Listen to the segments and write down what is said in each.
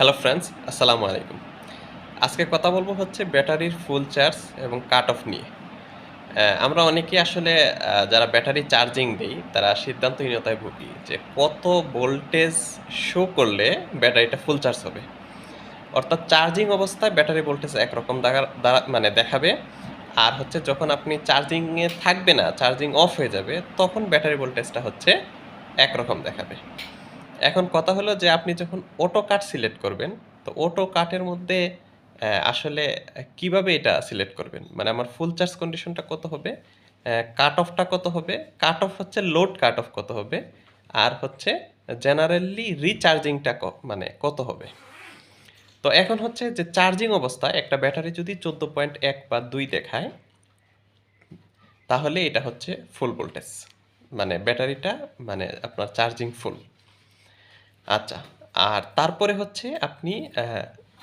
Hello friends আসসালামু আলাইকুম। আজকে কথা বলব হচ্ছে ব্যাটারির ফুল চার্জ এবং কাট অফ নিয়ে আমরা অনেকে আসলে যারা ব্যাটারি চার্জিং দেই, তারা সিদ্ধান্তহীনতায় ভুগি যে কত ভোল্টেজ শো করলে ব্যাটারিটা ফুল চার্জ হবে। অর্থাৎ চার্জিং অবস্থায় ব্যাটারি ভোল্টেজ একরকম মানে দেখাবে। আর হচ্ছে যখন আপনি চার্জিংয়ে থাকবে না চার্জিং অফ হয়ে যাবে, তখন ব্যাটারি ভোল্টেজটা হচ্ছে একরকম দেখাবে। এখন কথা হলো যে আপনি যখন অটো কাট সিলেক্ট করবেন, তো অটো কাটের মধ্যে আসলে কীভাবে এটা সিলেক্ট করবেন? মানে আমার ফুল চার্জ কন্ডিশনটা কত হবে? কাট অফটা কত হবে? কাট অফ হচ্ছে লোড কাট অফ কত হবে? আর হচ্ছে জেনারেলি রিচার্জিংটা মানে কত হবে? তো এখন হচ্ছে যে চার্জিং অবস্থায় একটা ব্যাটারি যদি চোদ্দ পয়েন্ট এক বা দুই দেখায়, তাহলে এটা হচ্ছে ফুল ভোল্টেজ মানে ব্যাটারিটা মানে আপনার চার্জিং ফুল আচ্ছা আর তারপরে হচ্ছে আপনি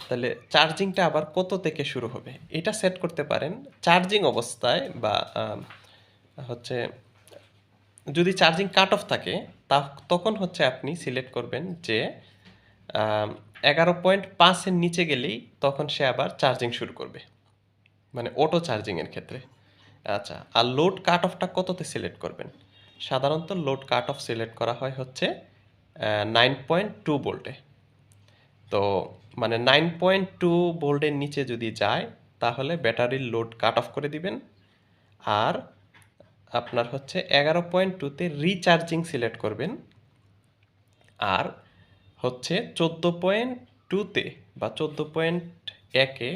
তাহলে চার্জিংটা আবার কত থেকে শুরু হবে? এটা সেট করতে পারেন চার্জিং অবস্থায় বা হচ্ছে যদি চার্জিং কাট অফ থাকে, তা তখন হচ্ছে আপনি সিলেক্ট করবেন যে এগারো পয়েন্ট পাঁচের নিচে গেলেই তখন সে আবার চার্জিং শুরু করবে। মানে অটো চার্জিংয়ের ক্ষেত্রে। আচ্ছা আর লোড কাট অফটা কততে সিলেক্ট করবেন? সাধারণত লোড কাট অফ সিলেক্ট করা হয় হচ্ছে নাইন পয়েন্ট টু ভোল্টে তো মানে নাইন পয়েন্ট টু ভোল্টের নিচে যদি যায়, তাহলে ব্যাটারির লোড কাট অফ করে দিবেন। আর আপনার হচ্ছে এগারো পয়েন্ট টুতে রিচার্জিং সিলেক্ট করবেন। আর হচ্ছে চোদ্দ পয়েন্ট টুতে বা চোদ্দ পয়েন্ট একে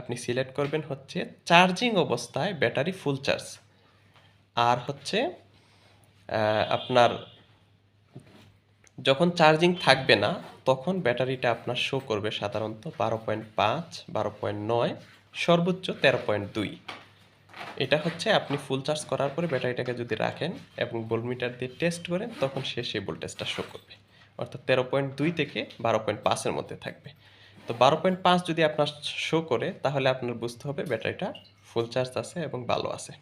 আপনি সিলেক্ট করবেন হচ্ছে চার্জিং অবস্থায় ব্যাটারি ফুল চার্জ। আর হচ্ছে আপনার যখন চার্জিং থাকবে না, তখন ব্যাটারিটা আপনার শো করবে সাধারণত বারো পয়েন্ট পাঁচ, বারো পয়েন্ট নয়, সর্বোচ্চ তেরো পয়েন্ট দুই। এটা হচ্ছে আপনি ফুল চার্জ করার পরে ব্যাটারিটাকে যদি রাখেন এবং ভোল্টমিটার দিয়ে টেস্ট করেন, তখন সে সেই ভোল্টেজটা শো করবে। অর্থাৎ তেরো পয়েন্ট দুই থেকে বারো পয়েন্ট পাঁচের মধ্যে থাকবে। তো বারো পয়েন্ট পাঁচ যদি আপনার শো করে, তাহলে আপনার বুঝতে হবে ব্যাটারিটা ফুল চার্জ আছে এবং ভালো আছে।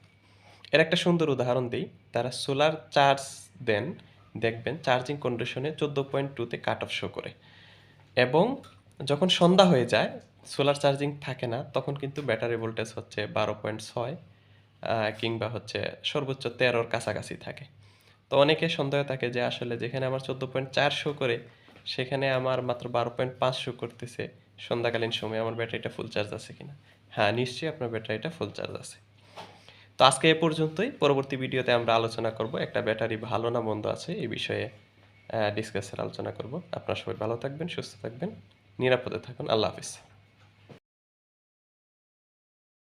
এর একটা সুন্দর উদাহরণ দিই। তারা সোলার চার্জ দেন দেখবেন চার্জিং কন্ডিশনে চোদ্দ পয়েন্ট টুতে কাট অফ শো করে। এবং যখন সন্ধ্যা হয়ে যায় সোলার চার্জিং থাকে না, তখন কিন্তু ব্যাটারি ভোল্টেজ হচ্ছে বারো পয়েন্ট ছয় কিংবা হচ্ছে সর্বোচ্চ তেরোর কাছাকাছি থাকে। তো অনেকে সন্দেহ থাকে যে আসলে যেখানে আমার চোদ্দ পয়েন্ট চার শো করে, সেখানে আমার মাত্র বারো পয়েন্ট পাঁচ শো করতেছে, সন্ধ্যাকালীন সময়ে আমার ব্যাটারিটা ফুল চার্জ আছে কিনা। হ্যাঁ নিশ্চয়ই আপনার ব্যাটারিটা ফুল চার্জ আছে। তো আজকে এ পর্যন্তই। পরবর্তী ভিডিওতে আমরা আলোচনা করব, একটা ব্যাটারি ভালো না মন্দ আছে এই বিষয়ে ডিসকাসের আলোচনা করব। আপনারা সবাই ভালো থাকবেন, সুস্থ থাকবেন, নিরাপদে থাকুন। আল্লাহ হাফিজ।